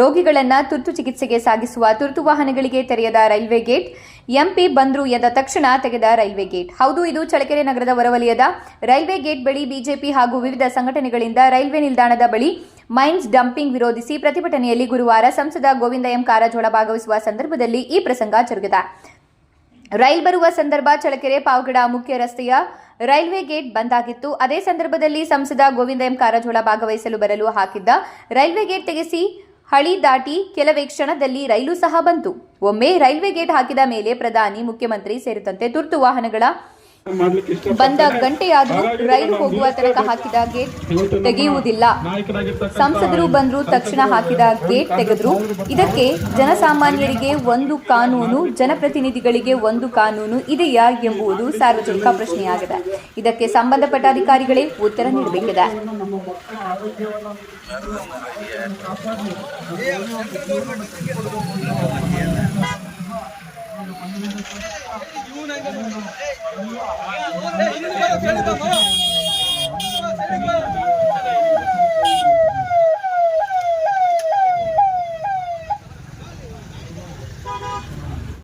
ರೋಗಿಗಳನ್ನ ತುರ್ತು ಚಿಕಿತ್ಸೆಗೆ ಸಾಗಿಸುವ ತುರ್ತು ವಾಹನಗಳಿಗೆ ತೆರೆಯದ ರೈಲ್ವೆ ಗೇಟ್. ಎಂಪಿ ಬಂದ್ರು ಎದ್ದ ತಕ್ಷಣ ತೆಗೆದ ರೈಲ್ವೆ ಗೇಟ್. ಹೌದು, ಇದು ಚಳಕೆರೆ ನಗರದ ಹೊರವಲಯದ ರೈಲ್ವೆ ಗೇಟ್ ಬಳಿ ಬಿಜೆಪಿ ಹಾಗೂ ವಿವಿಧ ಸಂಘಟನೆಗಳಿಂದ ರೈಲ್ವೆ ನಿಲ್ದಾಣದ ಬಳಿ ಮೈನ್ಸ್ ಡಂಪಿಂಗ್ ವಿರೋಧಿಸಿ ಪ್ರತಿಭಟನೆಯಲ್ಲಿ ಗುರುವಾರ ಸಂಸದ ಗೋವಿಂದ ಎಂ ಕಾರಜೋಳ ಭಾಗವಹಿಸುವ ಸಂದರ್ಭದಲ್ಲಿ ಈ ಪ್ರಸಂಗ ಜರುಗಿದ. ರೈಲ್ ಬರುವ ಸಂದರ್ಭ ಚಳಕೆರೆ ಪಾವಗಡ ಮುಖ್ಯ ರಸ್ತೆಯ ರೈಲ್ವೆ ಗೇಟ್ ಬಂದ್ ಆಗಿತ್ತು ಅದೇ ಸಂದರ್ಭದಲ್ಲಿ ಸಂಸದ ಗೋವಿಂದ ಎಂ ಕಾರಜೋಳ ಭಾಗವಹಿಸಲು ಬರಲು ಹಾಕಿದ್ದ ರೈಲ್ವೆ ಗೇಟ್ ತೆಗೆಸಿ ಹಳಿ ದಾಟಿ ಕೆಲವೇ ಕ್ಷಣದಲ್ಲಿ ರೈಲು ಸಹ ಬಂತು. ಒಮ್ಮೆ ರೈಲ್ವೆ ಗೇಟ್ ಹಾಕಿದ ಮೇಲೆ ಪ್ರಧಾನಿ, ಮುಖ್ಯಮಂತ್ರಿ ಸೇರಿದಂತೆ ತುರ್ತು ವಾಹನಗಳ ಬಂದ ಗಂಟೆಯಾದರೂ ರೈಲು ಹೋಗುವ ತನಕ ಹಾಕಿದ ಗೇಟ್ ತೆಗೆಯುವುದಿಲ್ಲ. ಸಂಸದರು ಬಂದ್ರು ತಕ್ಷಣ ಹಾಕಿದ ಗೇಟ್ ತೆಗೆದ್ರು. ಇದಕ್ಕೆ ಜನಸಾಮಾನ್ಯರಿಗೆ ಒಂದು ಕಾನೂನು ಜನಪ್ರತಿನಿಧಿಗಳಿಗೆ ಒಂದು ಕಾನೂನು ಇದೆಯಾ ಎಂಬುದು ಸಾರ್ವಜನಿಕ ಪ್ರಶ್ನೆಯಾಗಿದೆ. ಇದಕ್ಕೆ ಸಂಬಂಧಪಟ್ಟ ಅಧಿಕಾರಿಗಳೇ ಉತ್ತರ ನೀಡಬೇಕಿದೆ. 全然分からん。